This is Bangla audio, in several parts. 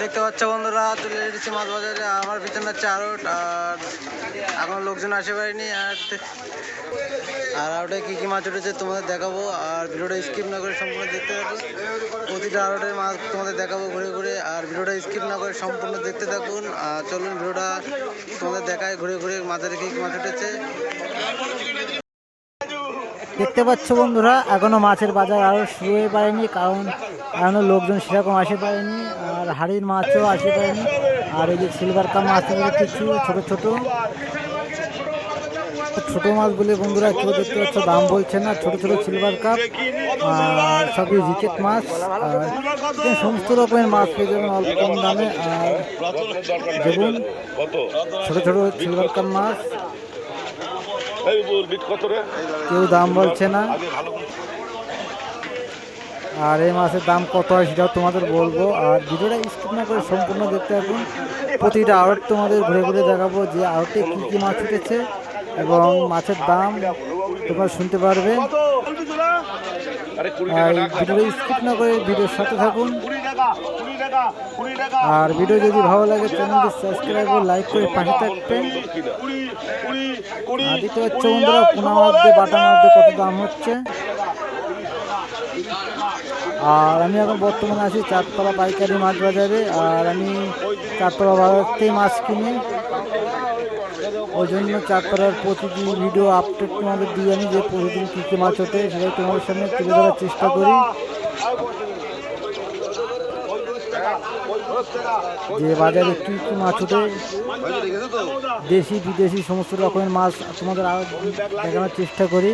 দেখতে পাচ্ছ বন্ধুরা, চলে এসেছি মাছ বাজারে আমার পিছনে হচ্ছে আরট আর এখন লোকজন আসে পারেনি আর আর আরটে কি কি মাছ উঠেছে তোমাদের দেখাবো। আর ভিডিওটা স্কিপ না করে সম্পূর্ণ দেখতে থাকুন প্রতিটা আরটের মাছ তোমাদের দেখাবো ঘুরে ঘুরে। আর ভিডিওটা স্কিপ না করে সম্পূর্ণ দেখতে থাকুন। আর চলুন ভিডিওটা তোমাদের দেখায় ঘুরে ঘুরে মাছের কি কি মাছ উঠেছে। দেখতে পাচ্ছ বন্ধুরা, এখনও মাছের বাজার আরও শুরু হয়ে পারেনি, কারণ এখনও লোকজন সেরকম আসে পারেনি। আর হাড়ির মাছও আসে পারেনি আর এই যে সিলভার কাপ মাছগুলো কিছু ছোট ছোট। ছোট মাছ বলে বন্ধুরা কেউ দেখতে পাচ্ছ দাম বলছে না। ছোট ছোট সিলভার কাপ আর সবই রিকেট মাছ। আর সমস্ত রকমের মাছ পেয়ে যাবেন অল্প কম দামে। আর দেখুন ছোট ছোট সিলভার কাপ মাছ। কেউ দাম বলছে না। আর এই মাছের দাম কত হয় সেটাও তোমাদের বলব। আর ভিডিওটা স্কিপ না করে সম্পূর্ণ দেখতে থাকুন। প্রতিটা আড়ট তোমাদের ঘুরে ঘুরে দেখাবো যে আড়টে কী কী মাছ উঠেছে এবং মাছের দাম তোমরা শুনতে পারবে। আর টাকা ভিডিওটা স্কিপ না করে ভিডিওর সাথে থাকুন। আর ভিডিও যদি ভালো লাগে, চ্যানেলটি সাবস্ক্রাইব ও লাইক করে পাশে থাকবেন। আর দিতে পারছ বন্ধুরা, পোনা বাটা কত দাম হচ্ছে? আর আমি এখন বর্তমানে আছি চারতলা পাইকারি মাছ বাজারে, আর আমি চারতলা বাজার থেকে মাছ কিনি। ওই জন্য চারতলার প্রতিদিন ভিডিও আপডেট তোমাদের দিই আমি যে প্রতিদিন কী কী মাছ হতে সেটাই তোমাদের সামনে তুলে ধরার চেষ্টা করি। যে বাজারে কী কী মাছ ওঠে দেশি বিদেশি সমস্ত রকমের মাছ তোমাদের দেখানোর চেষ্টা করি।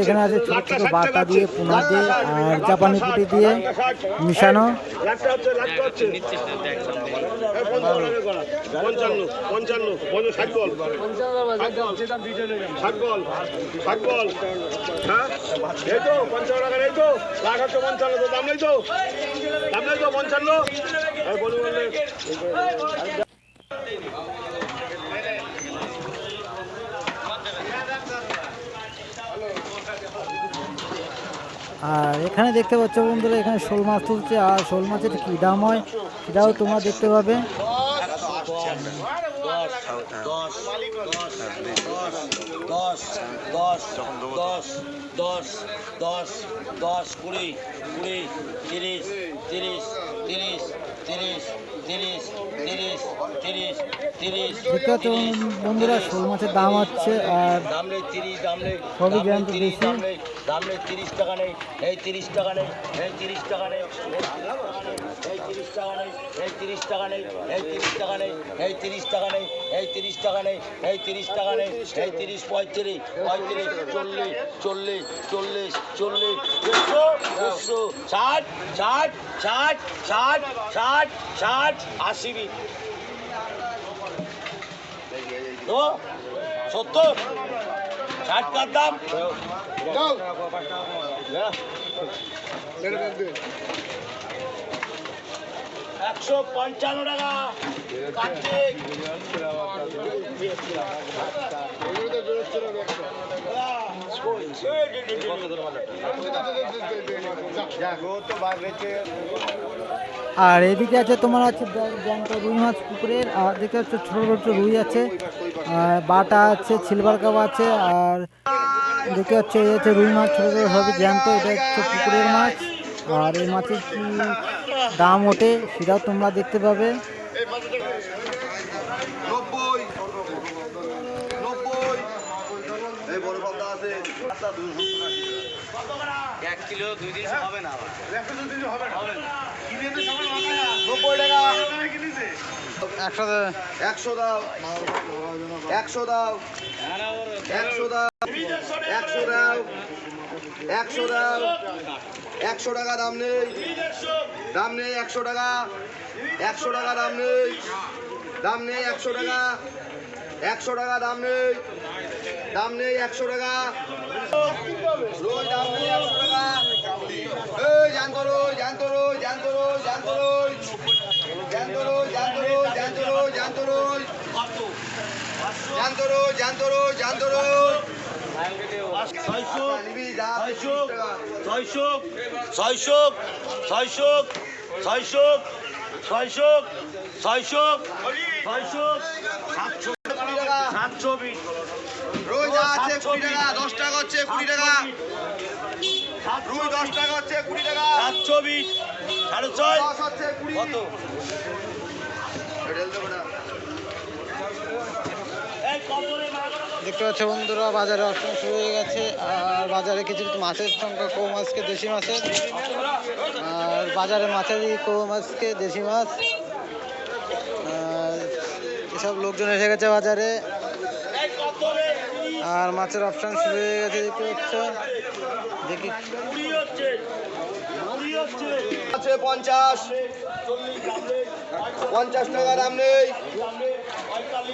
এখানে আছে ছোট ছোট বাটা দিয়ে পোনা দিয়ে আর জাপানি পুটি দিয়ে মিশানো। এই পঞ্চান্ন। পঞ্চান্ন ষাট বল। ষাট বল ষাট বল। হ্যাঁ? এই তো, পঞ্চান্ন টাকা পঞ্চান্ন এই বলু বললে আর এখানে দেখতে পাচ্ছ বন্ধুরা এখানে শোল মাছ তুলছে। আর শোল মাছের কি দাম হয় সেটাও তোমরা দেখতে পাবে। দশ দশ দশ দশ দশ দশ কুড়ি কুড়ি তিরিশ তিরিশ তিরিশ তিরিশ দেখতে তো বন্ধুরা শোল মাছের দাম হচ্ছে আর সবই জ্যান্ত বেশি দাম নেই তিরিশ টাকা নেই এই তিরিশ টাকা নেই এই তিরিশ টাকা নেই টাকা নেই এই তিরিশ টাকা নেই এই তিরিশ টাকা নেই এই তিরিশ টাকা নেই এই তিরিশ টাকা নেই এই তিরিশ টাকা নেই এই তিরিশ পঁয়ত্রিশ পঁয়ত্রিশ চল্লিশ চল্লিশ চল্লিশ চল্লিশ একশো একশো ষাট ষাট ষাট ষাট ষাট ষাট আশি তো সত্তর ষাট কার দাম? একশো পঞ্চান্ন টাকা। কার্তিক। আর এদিকে আছে তোমার আছে রুই মাছ পুকুরের, আর দেখতে পাচ্ছ ছোটো ছোটো রুই আছে, আর বাটা আছে সিলভার কাপ আছে, আর দেখতে এই হচ্ছে রুই মাছ, ছোটো ছোটো হবে জ্যান্ত, এটা হচ্ছে পুকুরের মাছ। আর এই মাছের কি দাম ওঠে সেটাও তোমরা দেখতে পাবে। নব্বই নব্বই বড় পাবদা আছে এক কিলো দুই দিন হবে না নব্বই টাকা একশো একশো দাও। একশো দাও। একশো দাও। একশো দাও। একশো দাম, একশো টাকা দাম নেই। দাম নেই একশো টাকা একশো টাকা দাম নেই। দাম নেই একশো টাকা একশো টাকা দাম নেই। দাম নেই একশো টাকা। রোজ দাম নেই একশো টাকা। এই, জ্যান্ত রোজ জ্যান্ত রোজ জ্যান্ত রোজ জ্যান্ত রোজ জ্যান্ত রোজ জ্যান্ত রোজ জ্যান্ত রোজ জ্যান্ত রোজ জ্যান্ত রোজ জ্যান্ত রোজ রোজ ছয়শো ছয়শো ছয়শো ছয়শো ছয়শো ছয়শো ছয়শো সাতশো কুড়ি টাকা সাতশো বিশ যা আছে কুড়ি টাকা দশ টাকা হচ্ছে কুড়ি টাকা রুই দশ টাকা কুড়ি টাকা সাতশো বিশ সাড়ে ছয় কত ঢেল দেবো না এই কত রে মাছ? দেখতে পাচ্ছ বন্ধুরা, বাজারে অপশন শুরু হয়ে গেছে। আর বাজারে কিছু কিছু মাছের সংখ্যা কম আজকে দেশি মাছের। আর বাজারে মাছেরই কম আজকে দেশি মাছ। এসব লোকজন এসে গেছে বাজারে। আর মাছের অপশন শুরু হয়ে গেছে, দেখতে পাচ্ছ। দেখি। কুড়ি হচ্ছে কুড়ি হচ্ছে আছে পঞ্চাশ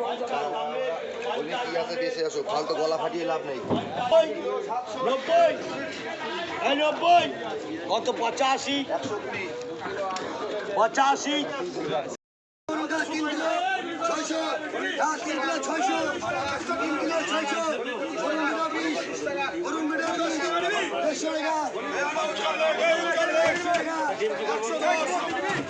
পঞ্চাশ টাকা দাম নেই ফালতু গলা ফাটিয়ে লাভ নেই নব্বই নব্বই কত পঁচাশি একশো কুড়ি পঁচাশি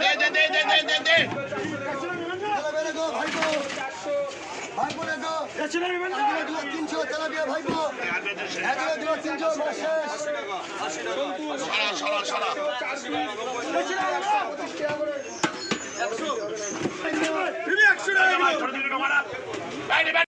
দে দে দে দে দে দে দে তিনশো ভাইপো একশো